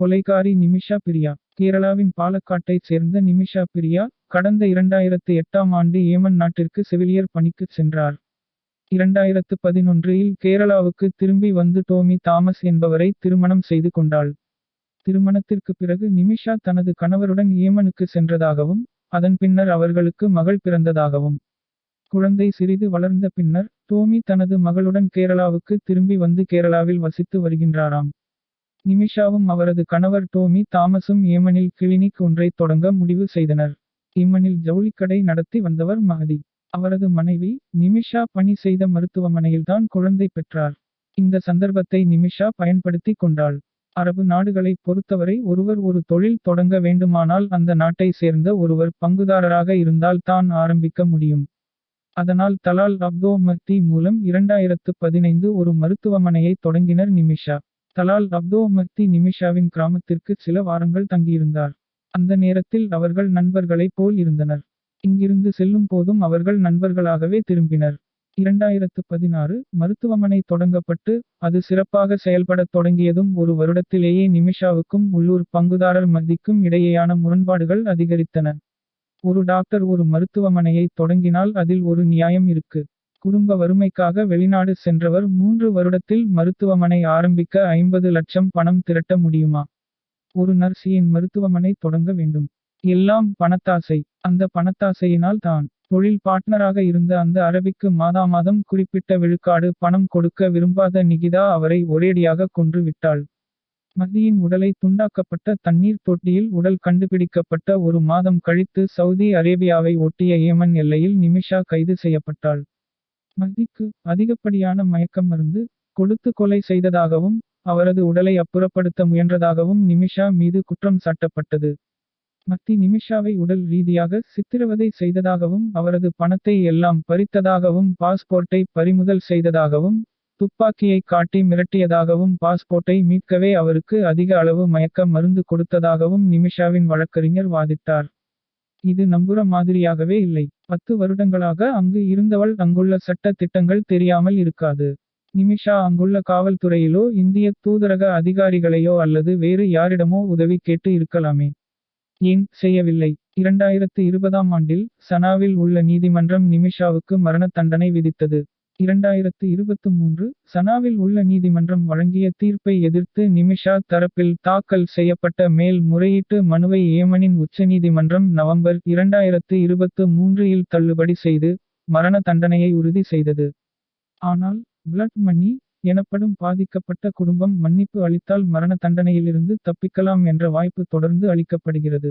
கொலைகாரி நிமிஷா பிரியா கேரளாவின் பாலக்காட்டைச் சேர்ந்த நிமிஷா பிரியா கடந்த இரண்டாயிரத்து எட்டாம் ஆண்டு ஏமன் நாட்டிற்கு செவிலியர் பணிக்குச் சென்றார். இரண்டாயிரத்து பதினொன்றில் கேரளாவுக்கு திரும்பி வந்து டோமி தாமஸ் என்பவரை திருமணம் செய்து கொண்டாள். திருமணத்திற்குப் பிறகு நிமிஷா தனது கணவருடன் ஏமனுக்கு சென்றதாகவும், அதன் பின்னர் அவர்களுக்கு மகள் பிறந்ததாகவும். குழந்தை சிறிது வளர்ந்த பின்னர், டோமி தனது மகளுடன் கேரளாவுக்கு திரும்பி வந்து கேரளாவில் வசித்து வருகின்றாராம். நிமிஷாவும் அவரது கணவர் டோமி தாமஸும் ஏமனில் கிளினிக் ஒன்றைத் தொடங்க முடிவு செய்தனர். ஏமனில் ஜவுளிக்கடை நடத்தி வந்தவர் மகதி அவரது மனைவி, நிமிஷா பணி செய்த மருத்துவமனையில்தான் குழந்தை பெற்றார். இந்த சந்தர்ப்பத்தை நிமிஷா பயன்படுத்திக் கொண்டாள். அரபு நாடுகளை பொறுத்தவரை ஒருவர் ஒரு தொழில் தொடங்க வேண்டுமானால் அந்த நாட்டை சேர்ந்த ஒருவர் பங்குதாரராக இருந்தால் தான் ஆரம்பிக்க முடியும். அதனால் தலால் அப்தோ மத்தி மூலம் இரண்டாயிரத்து பதினைந்து ஒரு மருத்துவமனையை தொடங்கினர் நிமிஷா. தலால் அப்தோ மஹ்தி நிமிஷாவின் கிராமத்திற்கு சில வாரங்கள் தங்கியிருந்தார். அந்த நேரத்தில் அவர்கள் நண்பர்களைப் போல் இருந்தனர். இங்கிருந்து செல்லும் போதும் அவர்கள் நண்பர்களாகவே திரும்பினர். இரண்டாயிரத்து பதினாறு மருத்துவமனை தொடங்கப்பட்டு, அது சிறப்பாக செயல்படத் தொடங்கியதும் ஒரு வருடத்திலேயே நிமிஷாவுக்கும் உள்ளூர் பங்குதாரர் மதிக்கும் இடையேயான முரண்பாடுகள் அதிகரித்தன. ஒரு டாக்டர் ஒரு மருத்துவமனையை தொடங்கினால் அதில் ஒரு நியாயம் இருக்கு. குடும்ப வறுமைக்காக வெளிநாடு சென்றவர் மூன்று வருடத்தில் மருத்துவமனை ஆரம்பிக்க ஐம்பது லட்சம் பணம் திரட்ட முடியுமா? ஒரு நர்ஸ் ஏன் மருத்துவமனை தொடங்க வேண்டும்? எல்லாம் பணத்தாசை. அந்த பணத்தாசையினால் தான். தொழில் பார்ட்னராக இருந்த அந்த அரபிக்கு மாதா மாதம் குறிப்பிட்ட விழுக்காடு பணம் கொடுக்க விரும்பாத நிகிதா அவரை ஒரேடியாக கொன்று விட்டாள். மதியின் உடலை துண்டாக்கப்பட்ட தண்ணீர் தொட்டியில் உடல் கண்டுபிடிக்கப்பட்ட ஒரு மாதம் கழித்து சவுதி அரேபியாவை ஒட்டிய ஏமன் எல்லையில் நிமிஷா கைது செய்யப்பட்டாள். மஹ்திக்கு அதிகப்படியான மயக்க மருந்து கொடுத்து கொலை செய்ததாகவும், அவரது உடலை அப்புறப்படுத்த முயன்றதாகவும் நிமிஷா மீது குற்றம் சாட்டப்பட்டது. மத்தி நிமிஷாவை உடல் ரீதியாக சித்திரவதை செய்ததாகவும் அவரது பணத்தை எல்லாம் பறித்ததாகவும் பாஸ்போர்ட்டை பறிமுதல் செய்ததாகவும், துப்பாக்கியை காட்டி மிரட்டியதாகவும் பாஸ்போர்ட்டை மீட்கவே அவருக்கு அதிக அளவு மயக்க மருந்து கொடுத்ததாகவும் நிமிஷாவின் வழக்கறிஞர் வாதிட்டார். இது நம்புற மாதிரியாகவே இல்லை. பத்து வருடங்களாக அங்கு இருந்தவள் அங்குள்ள சட்ட திட்டங்கள் தெரியாமல் இருக்காது. நிமிஷா அங்குள்ள காவல்துறையிலோ இந்திய தூதரக அதிகாரிகளையோ அல்லது வேறு யாரிடமோ உதவி கேட்டு இருக்கலாமே. ஏன் செய்யவில்லை. இரண்டாயிரத்து இருபதாம் ஆண்டில், சனாவில் உள்ள நீதிமன்றம் நிமிஷாவுக்கு மரண தண்டனை விதித்தது. இரண்டாயிரத்து இருபத்து மூன்று, சனாவில் உள்ள நீதிமன்றம் வழங்கிய தீர்ப்பை எதிர்த்து நிமிஷா தரப்பில் தாக்கல் செய்யப்பட்ட மேல் முறையீட்டு மனுவை ஏமனின் உச்சநீதிமன்றம் நவம்பர் இரண்டாயிரத்து இருபத்து மூன்றில் தள்ளுபடி செய்து, மரண தண்டனையை உறுதி செய்தது. ஆனால், பிளட் மணி எனப்படும் பாதிக்கப்பட்ட குடும்பம் மன்னிப்பு அளித்தால் மரண தண்டனையிலிருந்து தப்பிக்கலாம் என்ற வாய்ப்பு தொடர்ந்து அளிக்கப்படுகிறது.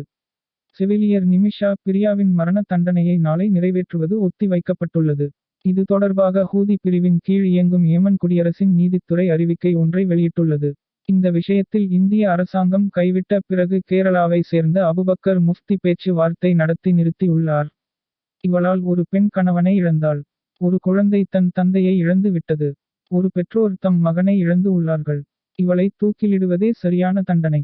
செவிலியர் நிமிஷா பிரியாவின் மரண தண்டனையை நாளை நிறைவேற்றுவது ஒத்தி வைக்கப்பட்டுள்ளது. இது தொடர்பாக ஹூதி பிரிவின் கீழ் இயங்கும் ஏமன் குடியரசின் நீதித்துறை அறிவிக்கை ஒன்றை வெளியிட்டுள்ளது. இந்த விஷயத்தில் இந்திய அரசாங்கம் கைவிட்ட பிறகு கேரளாவை சேர்ந்த அபுபக்கர் முஃப்தி பேச்சு வார்த்தை நடத்தி நிறுத்தி உள்ளார். இவளால் ஒரு பெண் கணவனை இழந்தாள். ஒரு குழந்தை தன் தந்தையை இழந்து விட்டது. ஒரு பெற்றோர் தம் மகனை இழந்து உள்ளார்கள். இவளை தூக்கிலிடுவதே சரியான தண்டனை.